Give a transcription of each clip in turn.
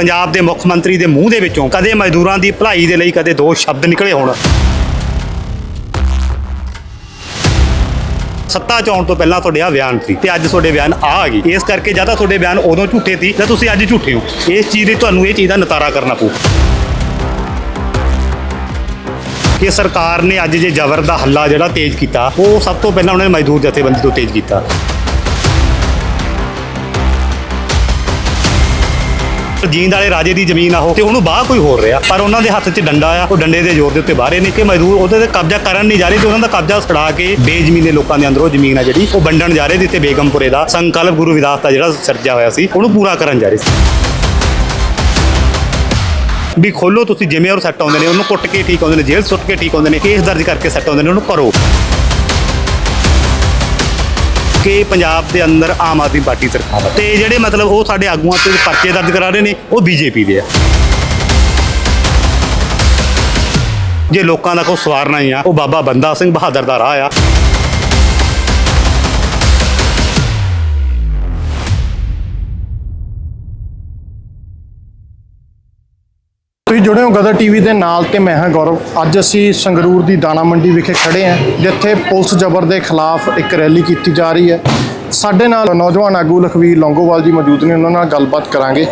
ਪੰਜਾਬ ਦੇ ਮੁੱਖ ਮੰਤਰੀ ਦੇ ਮੂੰਹ ਦੇ ਵਿੱਚੋਂ ਕਦੇ ਮਜ਼ਦੂਰਾਂ ਦੀ ਭਲਾਈ ਦੇ ਲਈ ਕਦੇ ਦੋ ਸ਼ਬਦ ਨਿਕਲੇ ਹੋਣ। ਸੱਤਾ ਚ ਆਉਣ ਤੋਂ ਪਹਿਲਾਂ ਤੁਹਾਡੇ ਆ ਬਿਆਨ ਸੀ ਤੇ ਅੱਜ ਤੁਹਾਡੇ ਬਿਆਨ ਆ ਆ ਗਈ। ਇਸ ਕਰਕੇ ਜਾਂ ਤਾਂ ਤੁਹਾਡੇ ਬਿਆਨ ਉਦੋਂ ਝੂਠੇ ਸੀ ਜਾਂ ਤੁਸੀਂ ਅੱਜ ਝੂਠੇ ਹੋ। ਇਸ ਚੀਜ਼ ਦੀ ਤੁਹਾਨੂੰ ਇਹ ਚੀਜ਼ ਦਾ ਨਤਾਰਾ ਕਰਨਾ ਪਊ। ਕਿ ਸਰਕਾਰ ਨੇ ਅੱਜ ਜੇ ਜ਼ਬਰ ਦਾ ਹੱਲਾ ਜਿਹੜਾ ਤੇਜ਼ ਕੀਤਾ, ਉਹ ਸਭ ਤੋਂ ਪਹਿਲਾਂ ਉਹਨਾਂ ਨੇ ਮਜ਼ਦੂਰ ਜਥੇਬੰਦੀ ਤੋਂ ਤੇਜ਼ ਕੀਤਾ। ਜੀਂਦ ਵਾਲੇ ਰਾਜੇ ਦੀ ਜ਼ਮੀਨ ਆ ਉਹ, ਤੇ ਉਹਨੂੰ ਬਾਹ ਕੋਈ ਹੋਰ ਰਿਹਾ। ਪਰ ਉਹਨਾਂ ਦੇ ਹੱਥ 'ਚ ਡੰਡਾ ਆ, ਉਹ ਡੰਡੇ ਦੇ ਜ਼ੋਰ ਦੇ ਉੱਤੇ ਬਾਹਰੇ ਨੇ ਕਿ ਮਜ਼ਦੂਰ ਉਹਦੇ ਤੇ ਕਬਜ਼ਾ ਕਰਨ ਨਹੀਂ ਜਾ ਰਹੇ ਤੇ ਉਹਨਾਂ ਦਾ ਕਬਜ਼ਾ ਛੜਾ ਕੇ ਬੇਜ਼ਮੀਨੇ ਲੋਕਾਂ ਦੇ ਅੰਦਰ ਉਹ ਜ਼ਮੀਨ ਆ ਜਿਹੜੀ, ਉਹ ਵੰਡਣ ਜਾ ਰਹੇ ਤੇ ਬੇਗਮਪੁਰੇ ਦਾ। ਸੰਕਲਪ ਗੁਰੂ ਵਿਦਾਸ ਦਾ ਜਿਹੜਾ ਸਿਰਜਿਆ ਹੋਇਆ ਸੀ, ਉਹਨੂੰ ਪੂਰਾ ਕਰਨ ਜਾ ਰਹੇ ਸੀ। ਵੀ ਖੋਲੋ ਤੁਸੀਂ ਜਿਵੇਂ ਉਹ ਸੈੱਟ ਆਉਂਦੇ ਨੇ, ਉਹਨੂੰ ਕੁੱਟ ਕੇ ਠੀਕ ਆਉਂਦੇ ਨੇ, ਜੇਲ੍ਹ ਸੁੱਟ ਕੇ ਠੀਕ ਆਉਂਦੇ ਨੇ, ਕੇਸ ਦਰਜ ਕਰਕੇ ਸੈੱਟ ਆਉਂਦੇ ਨੇ, ਉਹਨੂੰ ਕਰੋ। ਕਿ ਪੰਜਾਬ ਦੇ ਅੰਦਰ ਆਮ ਆਦਮੀ ਪਾਰਟੀ ਸਰਕਾਰ ਆ। ਤੇ ਜਿਹੜੇ ਮਤਲਬ ਉਹ ਸਾਡੇ ਆਗੂਆਂ ਤੇ ਪਰਚੇ ਦਰਜ ਕਰਾ ਰਹੇ ਨੇ, ਉਹ ਬੀਜੇਪੀ ਦੇ ਆ ਜੇ ਲੋਕਾਂ ਦਾ ਕੋਈ ਸਵਾਰਨਾ ਹੀ ਆ, ਉਹ ਬਾਬਾ ਬੰਦਾ ਸਿੰਘ ਬਹਾਦਰ ਦਾ ਰਾਹ ਆ ਤੁਸੀਂ ਜੁੜੇ ਹੋ ਗਦਰ ਟੀਵੀ ਦੇ ਨਾਲ ਤੇ ਮੈਂ ਹਾਂ ਗੌਰਵ। ਅੱਜ ਅਸੀਂ ਸੰਗਰੂਰ ਦੀ ਦਾਣਾ ਮੰਡੀ ਵਿਖੇ ਖੜੇ ਹਾਂ ਜਿੱਥੇ ਪੁਲਿਸ ਜ਼ਬਰ ਦੇ ਖਿਲਾਫ ਇੱਕ ਰੈਲੀ ਕੀਤੀ ਜਾ ਰਹੀ ਹੈ। ਸਾਡੇ ਨਾਲ ਨੌਜਵਾਨ ਆਗੂ ਲਖਵੀਰ ਲੌਂਗੋਵਾਲ ਜੀ ਮੌਜੂਦ ਨੇ ਉਹਨਾਂ ਨਾਲ ਗੱਲਬਾਤ ਕਰਾਂਗੇ।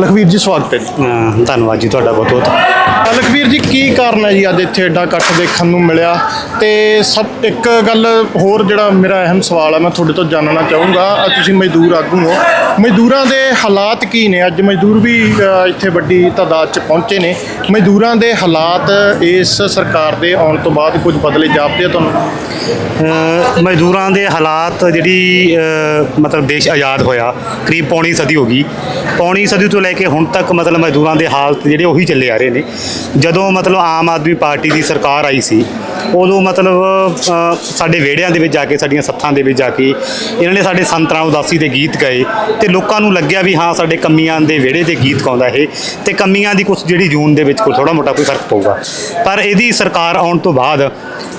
ਲਖਵੀਰ ਜੀ ਸਵਾਗਤ ਹੈ ਧੰਨਵਾਦ ਜੀ ਤੁਹਾਡਾ ਬਹੁਤ ਬਹੁਤ ਲਖਵੀਰ ਜੀ ਕੀ ਕਾਰਨ ਹੈ ਜੀ ਅੱਜ ਇੱਥੇ ਐਡਾ ਇਕੱਠ ਦੇਖਣ ਨੂੰ ਮਿਲਿਆ? ਤੇ ਸਭ ਇੱਕ ਗੱਲ ਹੋਰ ਜਿਹੜਾ ਮੇਰਾ ਅਹਿਮ ਸਵਾਲ ਹੈ ਮੈਂ ਤੁਹਾਡੇ ਤੋਂ ਜਾਣਨਾ ਚਾਹੂੰਗਾ। ਤੁਸੀਂ ਮਜ਼ਦੂਰ ਆਗੂ ਹੋ। ਮਜ਼ਦੂਰਾਂ ਦੇ ਹਾਲਾਤ ਕੀ ਨੇ? ਅੱਜ ਮਜ਼ਦੂਰ ਵੀ ਇੱਥੇ ਵੱਡੀ ਤਾਦਾਦ 'ਚ ਪਹੁੰਚੇ ਨੇ। ਮਜ਼ਦੂਰਾਂ ਦੇ ਹਾਲਾਤ ਇਸ ਸਰਕਾਰ ਦੇ ਆਉਣ ਤੋਂ ਬਾਅਦ ਕੁਝ ਬਦਲੇ ਜਾਪਦੇ ਆ ਤੁਹਾਨੂੰ? ਮਜ਼ਦੂਰਾਂ ਦੇ ਹਾਲਾਤ ਜਿਹੜੀ ਮਤਲਬ ਦੇਸ਼ ਆਜ਼ਾਦ ਹੋਇਆ, ਕਰੀਬ ਪੌਣੀ ਸਦੀ ਹੋ ਗਈ। ਪੌਣੀ ਸਦੀ ਤੋਂ ਲੈ ਕੇ ਹੁਣ ਤੱਕ ਮਤਲਬ ਮਜ਼ਦੂਰਾਂ ਦੇ ਹਾਲਤ ਜਿਹੜੇ ਉਹੀ ਚੱਲੇ ਆ ਰਹੇ ਨੇ। ਜਦੋਂ ਮਤਲਬ ਆਮ ਆਦਮੀ ਪਾਰਟੀ ਦੀ ਸਰਕਾਰ ਆਈ ਸੀ ਉਦੋਂ ਮਤਲਬ ਅਹ, ਸਾਡੇ ਵਿਹੜਿਆਂ ਦੇ ਵਿੱਚ ਜਾ ਕੇ ਸਾਡੀਆਂ ਸੱਥਾਂ ਦੇ ਵਿੱਚ ਜਾ ਕੇ ਇਹਨਾਂ ਨੇ ਸਾਡੇ ਸੰਤਰਾ ਉਦਾਸੀ ਦੇ ਗੀਤ ਗਾਏ ਤੇ ਲੋਕਾਂ ਨੂੰ ਲੱਗਿਆ ਵੀ ਹਾਂ ਸਾਡੇ ਕੰਮੀਆਂ ਦੇ ਵਿਹੜੇ ਦੇ ਗੀਤ ਗਾਉਂਦਾ ਇਹ ਤੇ ਕਮੀਆਂ ਦੀ ਕੁਝ ਜਿਹੜੀ ਜੂਨ ਦੇ ਵਿੱਚ ਕੋਈ ਥੋੜਾ ਮੋਟਾ ਕੋਈ ਫ਼ਰਕ ਪਊਗਾ। ਪਰ ਇਹਦੀ ਸਰਕਾਰ ਆਉਣ ਤੋਂ ਬਾਅਦ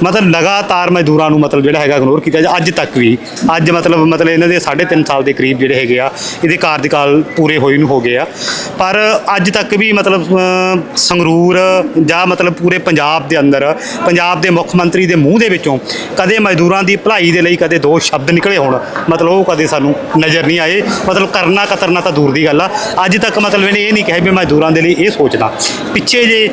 ਮਤਲਬ ਲਗਾਤਾਰ ਮਜ਼ਦੂਰਾਂ ਨੂੰ ਮਤਲਬ ਜਿਹੜਾ ਹੈਗਾ ਇਗਨੋਰ ਕੀਤਾ ਜਾ ਅੱਜ ਤੱਕ ਵੀ ਅੱਜ ਮਤਲਬ ਮਤਲਬ ਇਹਨਾਂ ਦੇ 3.5 ਸਾਲ ਦੇ ਕਰੀਬ ਜਿਹੜੇ ਹੈਗੇ ਆ ਇਹਦੇ ਕਾਰਜਕਾਲ ਪੂਰੇ ਹੋਏ ਨੂੰ ਹੋ ਗਏ ਆ। ਪਰ ਅੱਜ ਤੱਕ ਵੀ ਮਤਲਬ ਅਮ, ਸੰਗਰੂਰ ਜਾਂ ਮਤਲਬ ਪੂਰੇ ਪੰਜਾਬ ਦੇ ਅੰਦਰ ਪੰਜਾਬ ਦੇ ਮੁੱਖ ਮੰਤਰੀ ਦੇ ਮੂੰਹ ਦੇ ਵਿੱਚੋਂ, ਕਦੇ ਮਜ਼ਦੂਰਾਂ ਦੀ ਭਲਾਈ ਦੇ ਲਈ ਕਦੇ ਦੋ ਸ਼ਬਦ ਨਿਕਲੇ ਹੋਣ, ਮਤਲਬ ਉਹ ਕਦੇ ਸਾਨੂੰ ਨਜ਼ਰ ਨਹੀਂ ਆਏ। ਮਤਲਬ ਕਰਨਾ ਕਤਰਨਾ ਤਾਂ ਦੂਰ ਦੀ ਗੱਲ ਆ। ਅੱਜ ਤੱਕ ਮਤਲਬ ਇਹਨੇ ਇਹ ਨਹੀਂ ਕਿਹਾ ਵੀ ਮਜ਼ਦੂਰਾਂ ਦੇ ਲਈ ਇਹ ਸੋਚਦਾ। ਪਿੱਛੇ ਜੇ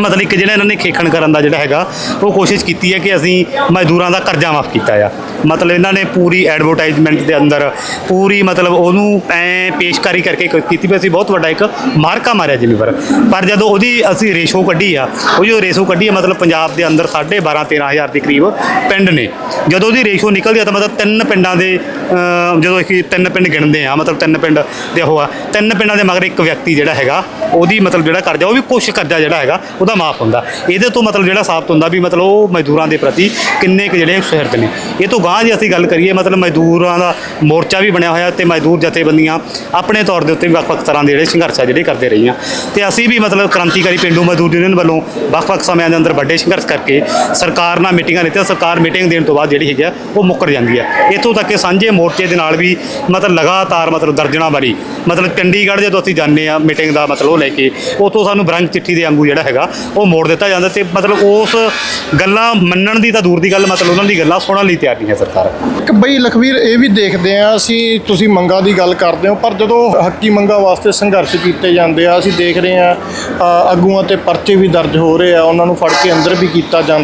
ਮਤਲਬ ਇੱਕ ਜਿਹੜਾ ਇਹਨਾਂ ਨੇ ਖੇਖਣ ਕਰਨ ਦਾ ਜਿਹੜਾ ਹੈਗਾ, ਉਹ ਕੋਸ਼ਿਸ਼ ਕੀਤੀ ਹੈ ਕਿ ਅਸੀਂ ਮਜ਼ਦੂਰਾਂ ਦਾ ਕਰਜ਼ਾ ਮਾਫ ਕੀਤਾ ਆ। ਮਤਲਬ ਇਹਨਾਂ ਨੇ ਪੂਰੀ ਐਡਵਰਟਾਈਜ਼ਮੈਂਟ ਦੇ ਅੰਦਰ ਪੂਰੀ ਮਤਲਬ ਉਹਨੂੰ ਐ ਪੇਸ਼ਕਾਰੀ ਕਰਕੇ ਕੀਤੀ ਵੀ ਅਸੀਂ ਬਹੁਤ ਵੱਡਾ ਇੱਕ ਮਾਰਕਾ ਮਾਰਿਆ ਜ਼ਿਮੀਵਾਰ ਪਰ ਜਦੋਂ ਉਹਦੀ ਅਸੀਂ ਰੇਸ਼ੋ ਕੱਢੀ ਆ, ਉਹ ਜੋ ਰੇਸ਼ੋ ਕੱਢੀ ਆ, ਮਤਲਬ ਪੰਜਾਬ ਦੇ ਅੰਦਰ 12.5 13000 ਦੇ ਕਰੀਬ ਪਿੰਡ ਨੇ। ਜਦੋਂ ਉਹਦੀ ਰੇਸ਼ੋ ਨਿਕਲਦੀ ਆ ਤਾਂ ਮਤਲਬ ਤਿੰਨ ਪਿੰਡਾਂ ਦੇ ਜਦੋਂ ਅਸੀਂ ਤਿੰਨ ਪਿੰਡ ਗਿਣਦੇ ਆ, ਮਤਲਬ ਤਿੰਨ ਪਿੰਡ ਦੇ ਉਹ ਆ, ਤਿੰਨ ਪਿੰਡਾਂ ਦੇ ਮਗਰ ਇੱਕ ਵਿਅਕਤੀ ਜਿਹੜਾ ਹੈਗਾ, ਉਹਦੀ ਮਤਲਬ ਜਿਹੜਾ ਕਰਜ਼ਾ, ਉਹ ਵੀ ਕੁਛ ਕਰਜ਼ਾ ਜਿਹੜਾ ਹੈਗਾ, ਉਹਦਾ ਮਾਫ ਹੁੰਦਾ। ਇਹਦੇ ਤੋਂ ਮਤਲਬ ਜਿਹੜਾ ਸਾਬਤ ਹੁੰਦਾ ਵੀ ਮਤਲਬ ਉਹ ਮਜ਼ਦੂਰਾਂ ਦੇ ਪ੍ਰਤੀ ਕਿੰਨੇ ਕੁ ਜਿਹੜੇ ਸੁਹਿਰਦ ਨੇ। ਇਹ ਤੋਂ ਗਾਂਹ ਜੇ ਅਸੀਂ ਗੱਲ ਕਰੀਏ, ਮਤਲਬ ਮਜ਼ਦੂਰਾਂ ਦਾ ਮੋਰਚਾ ਵੀ ਬਣਿਆ ਹੋਇਆ ਤੇ ਮਜ਼ਦੂਰ ਜਥੇਬੰਦੀਆਂ ਆਪਣੇ ਤੌਰ ਦੇ ਉੱਤੇ ਵੀ ਵੱਖ-ਵੱਖ ਤਰ੍ਹਾਂ ਦੇ ਜਿਹੜੇ ਸੰਘਰਸ਼ ਆ ਜਿਹੜੇ ਕਰਦੇ ਰਹੀਆਂ। ਤੇ ਅਸੀਂ ਵੀ ਮਤਲਬ ਕ੍ਰਾਂਤੀਕਾਰੀ ਪਿੰਡੂ ਮਜ਼ਦੂਰ ਯੂਨੀਅਨ ਵੱਲੋਂ ਵੱਖ-ਵੱਖ ਸਮਿਆਂ ਦੇ ਅੰਦਰ ਵੱਡੇ ਸੰਘਰਸ਼ ਕਰਕੇ ਸਰਕਾਰ ਨਾਲ ਮੀਟਿੰਗਾਂ ਲਿੱਤੀਆਂ ਸਰਕਾਰ ਮੀਟਿੰਗ ਦੇਣ ਤੋਂ ਬਾਅਦ ਜਿਹੜੀ ਹੈਗੀ ਆ, ਉਹ ਮੁੱਕਰ ਜਾਂਦੀ ਹੈ। ਇੱਥੋਂ ਤੱਕ ਕਿ ਸਾਂਝੇ ਮੋਰਚੇ ਦੇ ਨਾਲ ਵੀ ਮਤਲਬ ਲਗਾਤਾਰ ਮਤਲਬ ਦਰਜਨਾਂ ਵਾਰੀ, ਮਤਲਬ ਚੰਡੀਗੜ੍ਹ ਜਦੋਂ ਅਸੀਂ ਜਾਂਦੇ ਆ ਮੀਟਿੰਗ ਦਾ ਮਤਲਬ ਉਹ ਲੈ ਕੇ ਉਤੋਂ ਸਾਨੂੰ ਬਰੰਗ ਚਿੱਠੀ ਦੇ ਵਾਂਗੂ ਜਿਹੜਾ ਹੈਗਾ, ਉਹ ਮੋੜ ਦਿੱਤਾ ਜਾਂਦਾ ਤੇ ਮਤਲਬ ਉਸ ਗੱਲਾਂ ਮੰਨਣ ਦੀ ਤਾਂ ਦੂਰ ਦੀ ਗੱਲ, ਮਤਲਬ ਉਹਨਾਂ ਦੀ ਗੱਲਾਂ ਸੁਣਨ ਲਈ ਤਿਆਰ ਨਹੀਂ ਹੈ ਸਰਕਾਰ। ਇੱਕ ਬਈ ਲਖਵੀਰ, ਇਹ ਵੀ ਦੇਖਦੇ ਆ ਅਸੀਂ, ਤੁਸੀਂ ਮੰਗਾਂ ਦੀ ਗੱਲ ਕਰਦੇ ਹੋ, ਪਰ ਜਦੋਂ ਹੱਕੀ ਮੰਗਾਂ ਵਾਸਤੇ ਸੰਘਰਸ਼ ਕੀਤੇ ਜਾਂਦੇ ਆ, ਅਸੀਂ ਦੇਖ ਰਹੇ ਆ ਆਗੂਆਂ ਤੇ ਪਰਚੇ ਵੀ ਦਰਜ ਹੋ ਰਹੇ ਆ, ਉਹਨਾਂ ਨੂੰ ਫੜ ਕੇ ਅੰਦਰ ਵੀ ਕੀਤਾ ਜਾਂਦਾ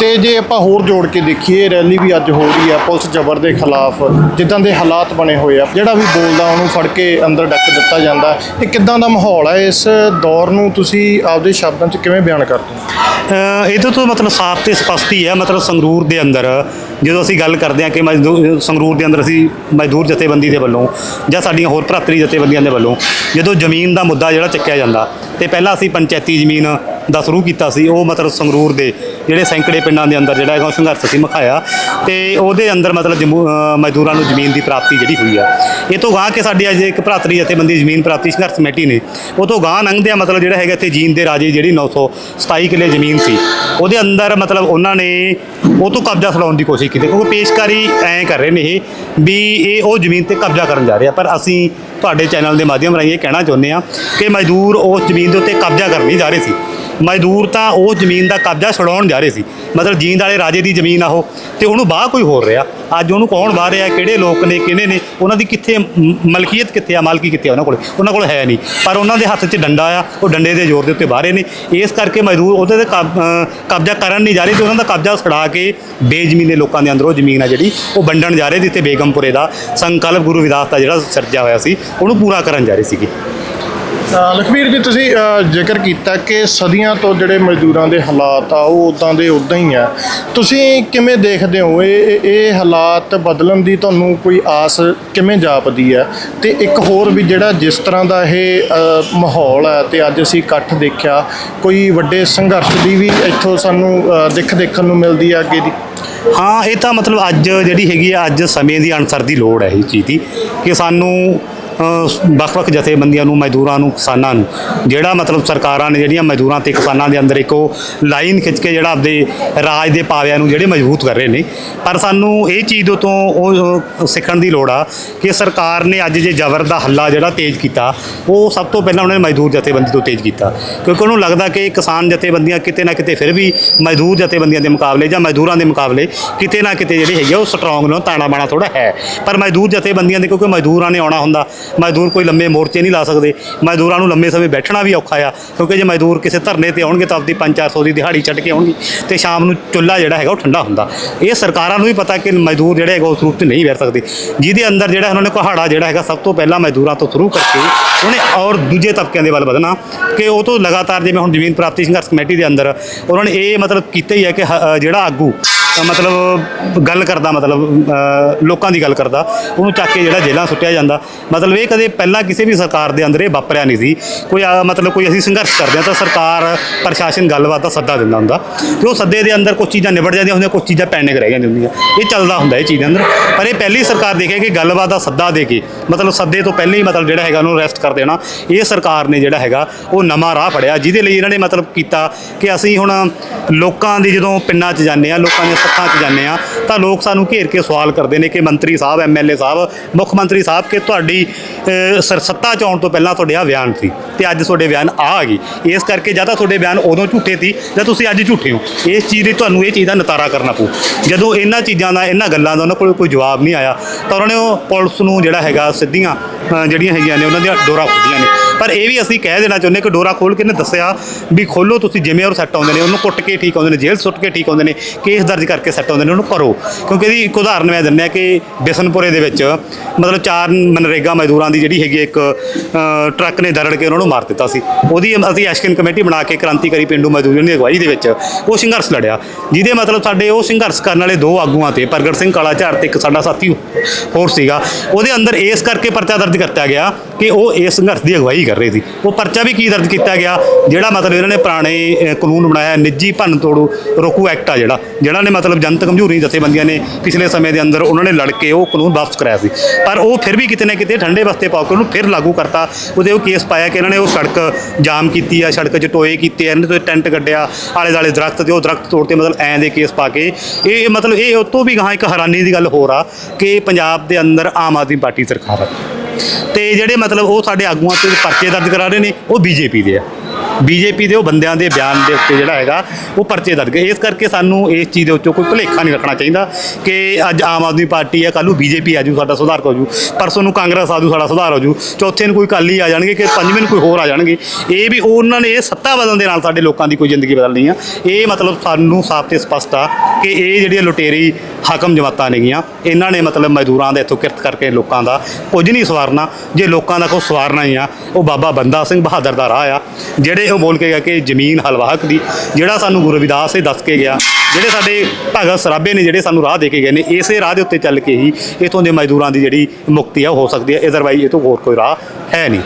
ਤੇ ਜੇ ਆਪਾਂ ਹੋਰ ਜੋੜ ਕੇ ਦੇਖੀਏ ਰੈਲੀ ਵੀ ਅੱਜ ਹੋ ਰਹੀ ਆ ਪੁਲਿਸ ਜ਼ਬਰ ਦੇ ਖਿਲਾਫ, ਜਿੱਦਾਂ ਦੇ ਹਾਲਾਤ ਬਣੇ ਹੋਏ ਆ। ਜਿਹੜਾ ਵੀ ਬੋਲਦਾ, ਉਹਨੂੰ ਫੜ ਕੇ ਅੰਦਰ ਡੱਕ ਦਿੱਤਾ ਜਾਂਦਾ। ਇਹ ਕਿੱਦਾਂ ਦਾ ਮਾਹੌਲ ਹੈ ਇਸ ਦੌਰ ਨੂੰ ਤੁਸੀਂ ਆਪਦੇ ਸ਼ਬਦਾਂ 'ਚ ਕਿਵੇਂ ਬਿਆਨ ਕਰਦੇ ਹੋ? ਇਹਦੇ ਤੋਂ ਮਤਲਬ ਸਾਫ਼ ਤੇ ਸਪਸ਼ਟ ਹੈ ਮਤਲਬ ਸੰਗਰੂਰ ਦੇ ਅੰਦਰ, ਜਦੋਂ ਅਸੀਂ ਗੱਲ ਕਰਦੇ ਹਾਂ ਕਿ ਮਜ਼ਦੂਰ ਸੰਗਰੂਰ ਦੇ ਅੰਦਰ ਅਸੀਂ ਮਜ਼ਦੂਰ ਜਥੇਬੰਦੀ ਦੇ ਵੱਲੋਂ ਜਾਂ ਸਾਡੀਆਂ ਹੋਰ ਭਰਾਤਰੀ ਜਥੇਬੰਦੀਆਂ ਦੇ ਵੱਲੋਂ ਜਦੋਂ ਜ਼ਮੀਨ ਦਾ ਮੁੱਦਾ ਜਿਹੜਾ ਚੱਕਿਆ ਜਾਂਦਾ, ਤੇ ਪਹਿਲਾਂ ਅਸੀਂ ਪੰਚਾਇਤੀ ਜ਼ਮੀਨ ਦਾ ਸ਼ੁਰੂ ਕੀਤਾ ਸੀ, ਉਹ ਮਤਲਬ ਸੰਗਰੂਰ ਦੇ ਜਿਹੜੇ ਸੈਂਕੜੇ ਪਿੰਡਾਂ ਦੇ ਅੰਦਰ ਜਿਹੜਾ ਹੈਗਾ ਸੰਘਰਸ਼ ਸੀ ਮਖਾਇਆ ਤੇ ਉਹਦੇ ਅੰਦਰ ਮਤਲਬ ਜਮੂ- ਮਜ਼ਦੂਰਾਂ ਨੂੰ ਜ਼ਮੀਨ ਦੀ ਪ੍ਰਾਪਤੀ ਜਿਹੜੀ ਹੋਈ ਆ। ਇਹ ਤੋਂ ਗਾਂ ਕਿ ਸਾਡੀ ਅੱਜ ਇੱਕ ਭਰਾਤਰੀ ਜਥੇਬੰਦੀ ਜ਼ਮੀਨ ਪ੍ਰਾਪਤੀ ਸੰਘਰਸ਼ ਕਮੇਟੀ ਨੇ, ਉਹ ਤੋਂ ਗਾਂ ਲੰਘਦੇ ਆ ਮਤਲਬ ਜਿਹੜਾ ਹੈਗਾ ਇੱਥੇ ਜੀਨ ਦੇ ਰਾਜੇ ਜਿਹੜੀ 927 ਕਿੱਲੇ ਜ਼ਮੀਨ ਸੀ, ਉਹਦੇ ਅੰਦਰ ਮਤਲਬ ਉਹਨਾਂ ਨੇ ਉਹ ਤੋਂ ਕਬਜ਼ਾ ਛਡਾਉਣ ਦੀ ਕੋਸ਼ਿਸ਼ ਕੀਤੀ। ਕਿਉਂਕਿ ਪੇਸ਼ਕਾਰੀ ਐਂ ਕਰ ਰਹੇ ਨੇ ਇਹ ਵੀ ਇਹ ਉਹ ਜ਼ਮੀਨ ਤੇ ਕਬਜ਼ਾ ਕਰਨ ਜਾ ਰਹੇ ਆ, ਪਰ ਅਸੀਂ ਤੁਹਾਡੇ ਚੈਨਲ ਦੇ ਮਾਧਿਅਮ ਰਾਹੀਂ ਇਹ ਕਹਿਣਾ ਚਾਹੁੰਦੇ ਆ ਕਿ ਮਜ਼ਦੂਰ ਉਸ ਜ਼ਮੀਨ ਦੇ ਉੱਤੇ ਕਬਜ਼ਾ ਕਰਨ ਨਹੀਂ ਜਾ ਰਹੇ ਸੀ। ਮਜ਼ਦੂਰ ਤਾਂ ਉਹ ਜ਼ਮੀਨ ਦਾ ਕਬਜ਼ਾ ਛੁਡਾਉਣ ਜਾ ਰਹੇ ਸੀ। ਮਤਲਬ ਜੀਂਦ ਵਾਲੇ ਰਾਜੇ ਦੀ ਜ਼ਮੀਨ ਆ ਉਹ। ਤੇ ਉਹਨੂੰ ਬਾਹ ਕੋਈ ਹੋਰ ਰਿਹਾ। ਅੱਜ ਉਹਨੂੰ ਕੌਣ ਬਾਹ ਰਿਹਾ? ਕਿਹੜੇ ਲੋਕ ਨੇ? ਕਿਹਨੇ ਨੇ? ਉਹਨਾਂ ਦੀ ਕਿੱਥੇ ਮਲਕੀਅਤ ਕਿੱਥੇ ਆ? ਮਾਲਕੀ ਕਿੱਥੇ ਆ ਉਹਨਾਂ ਕੋਲ? ਉਹਨਾਂ ਕੋਲ ਹੈ ਨਹੀਂ। ਪਰ ਉਹਨਾਂ ਦੇ ਹੱਥ 'ਚ ਡੰਡਾ ਆ। ਉਹ ਡੰਡੇ ਦੇ ਜ਼ੋਰ ਦੇ ਉੱਤੇ ਬਾਹਰੇ ਨੇ। ਇਸ ਕਰਕੇ ਮਜ਼ਦੂਰ ਉਹਦੇ ਤੇ ਕਬ- ਕਬਜ਼ਾ ਕਰਨ ਨਹੀਂ ਜਾ ਰਹੇ ਤੇ ਉਹਨਾਂ ਦਾ ਕਬਜ਼ਾ ਛੁਡਾ ਕੇ ਬੇਜ਼ਮੀਨੇ ਲੋਕਾਂ ਦੇ ਅੰਦਰੋਂ ਜ਼ਮੀਨ ਆ ਜਿਹੜੀ, ਉਹ ਵੰਡਣ ਜਾ ਰਹੇ ਜਿੱਥੇ ਬੇਗਮਪੁਰੇ ਦਾ। ਸੰਕਲਪ ਗੁਰੂ ਵਿਦਾਸ ਦਾ ਜਿਹੜਾ ਸਿਰਜਿਆ ਹੋਇਆ ਸੀ, ਉਹਨੂੰ ਪੂਰਾ ਕਰਨ ਜਾ ਰਹੇ ਸੀਗੇ। ਲਖਵੀਰ ਜੀ ਤੁਸੀਂ ਜ਼ਿਕਰ ਕੀਤਾ ਕਿ ਸਦੀਆਂ ਤੋਂ ਜਿਹੜੇ ਮਜ਼ਦੂਰਾਂ ਦੇ ਹਾਲਾਤ ਆ ਉਹ ਉਦਾਂ ਦੇ ਉਦਾਂ ਹੀ ਆ। ਤੁਸੀਂ ਕਿਵੇਂ ਦੇਖਦੇ ਹੋ? ਇਹ ਇਹ- ਹਾਲਾਤ ਬਦਲਣ ਦੀ ਤੁਹਾਨੂੰ ਕੋਈ ਆਸ ਕਿਵੇਂ ਜਾਪਦੀ ਹੈ ਤੇ ਇੱਕ ਹੋਰ ਵੀ ਜਿਹੜਾ ਜਿਸ ਤਰ੍ਹਾਂ ਦਾ ਇਹ ਮਾਹੌਲ ਹੈ ਤੇ ਅੱਜ ਅਸੀਂ ਇਕੱਠ ਦੇਖਿਆ ਕੋਈ ਵੱਡੇ ਸੰਘਰਸ਼ ਦੀ ਵੀ ਇੱਥੋਂ ਸਾਨੂੰ ਅ, ਦਿੱਖ ਦੇਖਣ ਨੂੰ ਮਿਲਦੀ ਆ ਅੱਗੇ ਦੀ? ਹਾਂ ਇਹ ਤਾਂ ਮਤਲਬ ਅੱਜ ਜਿਹੜੀ ਹੈਗੀ ਆ ਅੱਜ ਸਮੇਂ ਦੀ ਅਨਸਰ ਦੀ ਲੋੜ ਹੈ ਇਹ ਚੀਜ਼ ਦੀ ਕਿ ਸਾਨੂੰ ਵੱਖ-ਵੱਖ ਜਥੇਬੰਦੀਆਂ ਨੂੰ, ਮਜ਼ਦੂਰਾਂ ਨੂੰ, ਕਿਸਾਨਾਂ ਨੂੰ। ਜਿਹੜਾ ਮਤਲਬ ਸਰਕਾਰਾਂ ਨੇ ਜਿਹੜੀਆਂ ਮਜ਼ਦੂਰਾਂ ਤੇ ਕਿਸਾਨਾਂ ਦੇ ਅੰਦਰ ਇੱਕ ਉਹ ਲਾਈਨ ਖਿੱਚ ਕੇ ਜਿਹੜਾ ਆਪਦੇ ਰਾਜ ਦੇ ਪਾਵਿਆਂ ਨੂੰ ਜਿਹੜੇ ਮਜ਼ਬੂਤ ਕਰ ਰਹੇ ਨੇ। ਪਰ ਸਾਨੂੰ ਇਹ ਚੀਜ਼ ਤੋਂ ਉਹ ਸਿੱਖਣ ਦੀ ਲੋੜ ਆ ਕਿ ਸਰਕਾਰ ਨੇ ਅੱਜ ਜੇ ਜ਼ਬਰ ਦਾ ਹੱਲਾ ਜਿਹੜਾ ਤੇਜ਼ ਕੀਤਾ, ਉਹ ਸਭ ਤੋਂ ਪਹਿਲਾਂ ਉਹਨਾਂ ਨੇ ਮਜ਼ਦੂਰ ਜਥੇਬੰਦੀ ਤੋਂ ਤੇਜ਼ ਕੀਤਾ। ਕਿਉਂਕਿ ਉਹਨੂੰ ਲੱਗਦਾ ਕਿ ਕਿਸਾਨ ਜਥੇਬੰਦੀਆਂ ਕਿਤੇ ਨਾ ਕਿਤੇ ਫਿਰ ਵੀ ਮਜ਼ਦੂਰ ਜਥੇਬੰਦੀਆਂ ਦੇ ਮੁਕਾਬਲੇ ਜਾਂ ਮਜ਼ਦੂਰਾਂ ਦੇ ਮੁਕਾਬਲੇ ਕਿਤੇ ਨਾ ਕਿਤੇ ਜਿਹੜੀ ਹੈਗੀ ਆ, ਉਹ ਸਟਰੋਂਗ ਨੇ ਤਾਣਾ ਬਾਣਾ ਥੋੜਾ ਹੈ। ਪਰ ਮਜ਼ਦੂਰ ਜਥੇਬੰਦੀਆਂ ਦੇ ਕਿਉਂਕਿ ਮਜ਼ਦੂਰਾਂ ਨੇ ਆਉਣਾ ਹੁੰਦਾ ਮਜ਼ਦੂਰ ਕੋਈ ਲੰਮੇ ਮੋਰਚੇ ਨਹੀਂ ਲਾ ਸਕਦੇ। ਮਜ਼ਦੂਰਾਂ ਨੂੰ ਲੰਮੇ ਸਮੇਂ ਬੈਠਣਾ ਵੀ ਔਖਾ ਆ, ਕਿਉਂਕਿ ਜੇ ਮਜ਼ਦੂਰ ਕਿਸੇ ਧਰਨੇ ਤੇ ਆਉਣਗੇ ਤਾਂ ਆਪਦੀ 5-400 ਦੀ ਦਿਹਾੜੀ ਛੱਡ ਕੇ ਆਉਣਗੇ ਤੇ ਸ਼ਾਮ ਨੂੰ ਚੁੱਲ੍ਹਾ ਜਿਹੜਾ ਹੈਗਾ ਉਹ ਠੰਡਾ ਹੁੰਦਾ। ਇਹ ਸਰਕਾਰਾਂ ਨੂੰ ਵੀ ਪਤਾ ਕਿ ਮਜ਼ਦੂਰ ਜਿਹੜੇ ਹੈਗਾ ਉਸ ਰੂਪ 'ਚ ਨਹੀਂ ਬੈਠ ਸਕਦੇ। ਜਿਹਦੇ ਅੰਦਰ ਜਿਹੜਾ ਉਹਨਾਂ ਨੇ ਕੁਹਾੜਾ ਜਿਹੜਾ ਹੈਗਾ ਸਭ ਤੋਂ ਪਹਿਲਾਂ ਮਜ਼ਦੂਰਾਂ ਤੋਂ ਸ਼ੁਰੂ ਕਰਕੇ ਉਹਨੇ ਔਰ ਦੂਜੇ ਤਬਕਿਆਂ ਦੇ ਵੱਲ ਵਧਣਾ ਕਿ ਉਹ ਤੋਂ ਲਗਾਤਾਰ ਜਿਵੇਂ ਹੁਣ ਜ਼ਮੀਨ ਪ੍ਰਾਪਤੀ ਸੰਘਰਸ਼ ਕਮੇਟੀ ਦੇ ਅੰਦਰ ਉਹਨਾਂ ਨੇ ਇਹ ਮਤਲਬ ਕੀਤਾ ਹੀ ਹੈ ਕਿ ਹ- ਜਿਹੜਾ ਆਗੂ ਅ, ਮਤਲਬ ਗੱਲ ਕਰਦਾ ਮਤਲਬ ਅ, ਲੋਕਾਂ ਦੀ ਗੱਲ ਕਰਦਾ। ਉਹਨੂੰ ਚੱਕ ਕੇ ਜਿਹੜਾ ਜੇਲ੍ਹਾਂ ਸੁੱਟਿਆ ਜਾਂਦਾ। ਮਤਲਬ ਇਹ ਕਦੇ ਪਹਿਲਾਂ ਕਿਸੇ ਵੀ ਸਰਕਾਰ ਦੇ ਅੰਦਰ ਇਹ ਵਾਪਰਿਆ ਨਹੀਂ ਸੀ। ਕੋਈ ਆ, ਮਤਲਬ ਕੋਈ ਅਸੀਂ ਸੰਘਰਸ਼ ਕਰਦੇ ਹਾਂ ਤਾਂ ਸਰਕਾਰ ਪ੍ਰਸ਼ਾਸਨ ਗੱਲਬਾਤ ਦਾ ਸੱਦਾ ਦਿੰਦਾ ਹੁੰਦਾ। ਤੇ ਉਹ ਸੱਦੇ ਦੇ ਅੰਦਰ ਕੁਝ ਚੀਜ਼ਾਂ ਨਿਬੜ ਜਾਂਦੀਆਂ ਹੁੰਦੀਆਂ ਕੁਝ ਚੀਜ਼ਾਂ ਪੈਂਡਿੰਗ ਰਹਿ ਜਾਂਦੀਆਂ ਹੁੰਦੀਆਂ। ਇਹ ਚੱਲਦਾ ਹੁੰਦਾ ਇਹ ਚੀਜ਼ ਦੇ ਅੰਦਰ। ਪਰ ਇਹ ਪਹਿਲੀ ਸਰਕਾਰ ਦੇਖਿਆ ਕਿ ਗੱਲਬਾਤ ਦਾ ਸੱਦਾ ਦੇ ਕੇ ਮਤਲਬ ਸੱਦੇ ਤੋਂ ਪਹਿਲਾਂ ਹੀ ਮਤਲਬ ਜਿਹੜਾ ਹੈਗਾ ਉਹਨੂੰ ਅਰੈਸਟ ਕਰ ਦੇਣਾ। ਇਹ ਸਰਕਾਰ ਨੇ ਜਿਹੜਾ ਹੈਗਾ ਉਹ ਨਵਾਂ ਰਾਹ ਫੜਿਆ ਜਿਹਦੇ ਲਈ ਇਹਨਾਂ ਨੇ ਮਤਲਬ ਕੀਤਾ ਕਿ ਅਸੀਂ ਹੁਣ ਲੋਕਾਂ ਦੀ ਜਦੋਂ ਪਿੰਡਾਂ 'ਚ ਜਾਂਦੇ ਆ ਲੋਕਾਂ ਦੀਆਂ ਸੱਥਾਂ 'ਚ ਜਾਂਦੇ ਆ ਤਾਂ ਲੋਕ ਸਾਨੂੰ ਘੇਰ ਕੇ ਸਵਾਲ ਕਰਦੇ ਨੇ ਕਿ ਮੰਤਰੀ ਸਾਹਿਬ ਐਮਐਲਏ ਸਾਹਿਬ ਮੁੱਖ ਮੰਤਰੀ ਸਾਹਿਬ ਕਿ ਤੁਹਾਡੀ ਅ, ਸੱਤਾ 'ਚ ਆਉਣ ਤੋਂ ਪਹਿਲਾਂ ਤੁਹਾਡੇ ਆ ਬਿਆਨ ਸੀ ਤੇ ਅੱਜ ਤੁਹਾਡੇ ਬਿਆਨ ਆ ਆ ਗਈ। ਇਸ ਕਰਕੇ ਜਾਂ ਤਾਂ ਤੁਹਾਡੇ ਬਿਆਨ ਉਦੋਂ ਝੂਠੇ ਸੀ ਜਾਂ ਤੁਸੀਂ ਅੱਜ ਝੂਠੇ ਹੋ। ਇਸ ਚੀਜ਼ ਦੀ ਤੁਹਾਨੂੰ ਇਹ ਚੀਜ਼ ਦਾ ਨਤਾਰਾ ਕਰਨਾ ਪਊ। ਜਦੋਂ ਇਹਨਾਂ ਚੀਜ਼ਾਂ ਦਾ ਇਹਨਾਂ ਗੱਲਾਂ ਦਾ ਉਹਨਾਂ ਕੋਲ ਕੋਈ ਜਵਾਬ ਨਹੀਂ ਆਇਆ ਤਾਂ ਉਹਨਾਂ ਨੇ ਉਹ ਪੁਲਿਸ ਨੂੰ ਜਿਹੜਾ ਹੈਗਾ ਸਿੱਧੀਆਂ ਜਿਹੜੀਆਂ ਹੈਗੀਆਂ ਨੇ ਉਹਨਾਂ ਦੀਆਂ ਡੋਰਾ ਖੋਲੀਆਂ ਨੇ। ਪਰ ਇਹ ਵੀ ਅਸੀਂ ਕਹਿ ਦੇਣਾ ਚਾਹੁੰਦੇ ਕਿ ਡੋਰਾ ਖੋਲ ਕੇ ਨੇ ਦੱਸਿਆ ਵੀ ਖੋਲੋ ਤੁਸੀਂ ਜਿਵੇਂ ਔਰ ਸੈੱਟ ਆਉਂਦੇ ਨੇ, ਉਹਨੂੰ ਕੁੱਟ ਕੇ ਠੀਕ ਆਉਂਦੇ ਨੇ, ਜੇਲ੍ਹ ਸੁੱਟ ਕੇ ਠੀਕ ਆਉਂਦੇ ਨੇ, ਕੇਸ ਦਰਜ ਕਰਕੇ ਸੈੱਟ ਆਉਂਦੇ ਨੇ, ਉਹਨੂੰ ਕਰੋ ਕਿਉਂਕਿ ਇਹਦੀ ਇੱਕ ਉਦਾਹਰਨ ਮੈਂ ਦਿੰਦਾ ਕਿ ਬਿਸਨਪੁਰੇ ਦੇ ਵਿੱਚ ਮਤਲਬ ਚਾਰ ਮਨਰੇਗਾ ਮਜ਼ਦੂਰਾਂ ਦੀ ਜਿਹੜੀ ਹੈਗੀ ਇੱਕ ਟਰੱਕ ਨੇ ਦਰੜ ਕੇ ਉਹਨਾਂ ਨੂੰ ਮਾਰ ਦਿੱਤਾ ਸੀ। ਉਹਦੀ ਅਸੀਂ ਐਕਸ਼ਨ ਕਮੇਟੀ ਬਣਾ ਕੇ ਕ੍ਰਾਂਤੀਕਾਰੀ ਪਿੰਡੂ ਮਜ਼ਦੂਰਾਂ ਦੀ ਅਗਵਾਈ ਦੇ ਵਿੱਚ ਉਹ ਸੰਘਰਸ਼ ਲੜਿਆ, ਜਿਹਦੇ ਮਤਲਬ ਸਾਡੇ ਉਹ ਸੰਘਰਸ਼ ਕਰਨ ਵਾਲੇ ਦੋ ਆਗੂਆਂ ਤੇ ਪ੍ਰਗਟ ਸਿੰਘ ਕਾਲਾ ਝਾੜ ਤੇ ਇੱਕ ਸਾਡਾ ਸਾਥੀ ਹੋਰ ਸੀਗਾ, ਉਹਦੇ ਅੰਦਰ ਇਸ ਕਰਕੇ ਪਰਚਾ ਦਰਜ ਕਰਤਾ ਗਿਆ ਕਿ ਉਹ ਇਸ ਸੰਘਰਸ਼ ਦੀ ਅਗਵਾਈ ਕਰ ਰਹੇ ਸੀ। ਉਹ ਪਰਚਾ ਵੀ ਕੀ ਦਰਜ ਕੀਤਾ ਗਿਆ? ਜਿਹੜਾ ਮਤਲਬ ਇਹਨਾਂ ਨੇ ਪੁਰਾਣੇ ਕਾਨੂੰਨ ਬਣਾਇਆ, ਨਿੱਜੀ ਭੰਨ ਤੋੜੂ, ਰੋਕੂ ਐਕਟ ਆ ਜਿਹੜਾ ਜਿਹੜਾ ਨੇ ਮਤਲਬ ਜਨਤਕ ਕਮਜ਼ੋਰੀ ਜਥੇਬੰਦੀਆਂ ਨੇ ਪਿਛਲੇ ਸਮੇਂ ਦੇ ਅੰਦਰ ਉਹਨਾਂ ਨੇ ਲੜ ਕੇ ਉਹ ਕਾਨੂੰਨ ਵਾਪਸ ਕਰਾਇਆ ਸੀ। ਪਰ ਉਹ ਫਿਰ ਵੀ ਕਿਤੇ ਨਾ ਕਿਤੇ ਠੰਡੇ ਬਸਤੇ ਪਾ ਕੇ ਉਹਨੂੰ ਫਿਰ ਲਾਗੂ ਕਰਤਾ। ਉਹਦੇ ਉਹ ਕੇਸ ਪਾਇਆ ਕਿ ਇਹਨਾਂ ਨੇ ਉਹ ਸੜਕ ਜਾਮ ਕੀਤੀ ਆ, ਸੜਕ 'ਚ ਟੋਏ ਕੀਤੇ ਇਹਨਾਂ ਤੋਂ ਟੈਂਟ ਕੱਢਿਆ ਆਲੇ ਦਾਲੇ ਦਰਖਤ ਤੇ ਉਹ ਦਰਖਤ ਤੋੜਤੇ ਮਤਲਬ ਐਂ ਦੇ ਕੇਸ ਪਾ ਕੇ। ਇਹ ਮਤਲਬ ਇਹ ਉਹ ਤੋਂ ਵੀ ਗਾਹਾਂ ਇੱਕ ਹੈਰਾਨੀ ਦੀ ਗੱਲ ਹੋਰ ਆ ਕਿ ਪੰਜਾਬ ਦੇ ਅੰਦਰ ਆਮ ਆਦਮੀ ਪਾਰਟੀ ਸਰਕਾਰ ਹੈ ਤੇ ਜਿਹੜੇ ਮਤਲਬ ਉਹ ਸਾਡੇ ਆਗੂਆਂ ਤੇ ਪਰਚੇ ਦਰਜ ਕਰਾ ਰਹੇ ਨੇ, ਉਹ ਬੀਜੇਪੀ ਦੇ ਆ। ਬੀਜੇਪੀ ਦੇ ਉਹ ਬੰਦਿਆਂ ਦੇ ਬਿਆਨ ਦੇ ਉੱਤੇ ਜਿਹੜਾ ਹੈਗਾ, ਉਹ ਪਰਚੇ ਦਰਜ ਗਏ। ਇਸ ਕਰਕੇ ਸਾਨੂੰ ਇਸ ਚੀਜ਼ ਦੇ ਉੱਤੇ ਕੋਈ ਭੁਲੇਖਾ ਨਹੀਂ ਰੱਖਣਾ ਚਾਹੀਦਾ ਕਿ ਅੱਜ ਆਮ ਆਦਮੀ ਪਾਰਟੀ ਹੈ, ਕੱਲ੍ਹ ਨੂੰ ਬੀਜੇਪੀ ਆਜੂ ਸਾਡਾ ਸੁਧਾਰ ਹੋ ਜੂ। ਪਰਸੋਂ ਨੂੰ ਕਾਂਗਰਸ ਆਜੂ ਸਾਡਾ ਸੁਧਾਰ ਹੋ ਜੂ। ਚੌਥੇ ਨੂੰ ਕੋਈ ਕਾਲੀ ਆ ਜਾਣਗੇ ਕਿ ਪੰਜਵੇਂ ਨੂੰ ਕੋਈ ਹੋਰ ਆ ਜਾਣਗੇ। ਇਹ ਵੀ ਉਹਨਾਂ ਨੇ ਇਹ ਸੱਤਾ ਬਦਲਣ ਦੇ ਨਾਲ ਸਾਡੇ ਲੋਕਾਂ ਦੀ ਕੋਈ ਜ਼ਿੰਦਗੀ ਬਦਲਣੀ ਆ। ਇਹ ਮਤਲਬ ਸਾਨੂੰ ਸਾਫ਼ ਤੇ ਸਪਸ਼ਟ ਆ ਕਿ ਇਹ ਜਿਹੜੀਆਂ ਲੁਟੇਰੀ ਹਾਕਮ ਜਮਾਤਾਂ ਨੇਗੀਆਂ, ਇਹਨਾਂ ਨੇ ਮਤਲਬ ਮਜ਼ਦੂਰਾਂ ਦਾ ਇੱਥੋਂ ਕਿਰਤ ਕਰਕੇ ਲੋਕਾਂ ਦਾ ਕੁਝ ਨਹੀਂ ਸਵਾਰਨਾ। ਜੇ ਲੋਕਾਂ ਦਾ ਕੋਈ ਸਵਾਰਨਾ ਹੀ ਆ, ਉਹ ਬਾਬਾ ਬੰਦਾ ਸਿੰਘ ਬਹਾਦਰ ਦਾ ਰਾਹ ਆ, ਜਿਹੜੇ ਉਹ ਬੋਲ ਕੇ ਗਿਆ ਕਿ ਜ਼ਮੀਨ ਹਲਵਾਹਕ ਦੀ, ਜਿਹੜਾ ਸਾਨੂੰ ਗੁਰੂ ਰਵਿਦਾਸ ਇਹ ਦੱਸ ਕੇ ਗਿਆ, ਜਿਹੜੇ ਸਾਡੇ ਭਗਤ ਸਰਾਭੇ ਨੇ ਜਿਹੜੇ ਸਾਨੂੰ ਰਾਹ ਦੇ ਕੇ ਗਏ ਨੇ, ਇਸੇ ਰਾਹ ਦੇ ਉੱਤੇ ਚੱਲ ਕੇ ਹੀ ਇਥੋਂ ਦੇ ਮਜ਼ਦੂਰਾਂ ਦੀ ਜਿਹੜੀ ਮੁਕਤੀ ਆ ਉਹ ਹੋ ਸਕਦੀ ਹੈ ਅਦਰਵਾਈਜ਼ ਇਹ ਤੋਂ ਹੋਰ ਕੋਈ ਰਾਹ ਹੈ ਨਹੀਂ।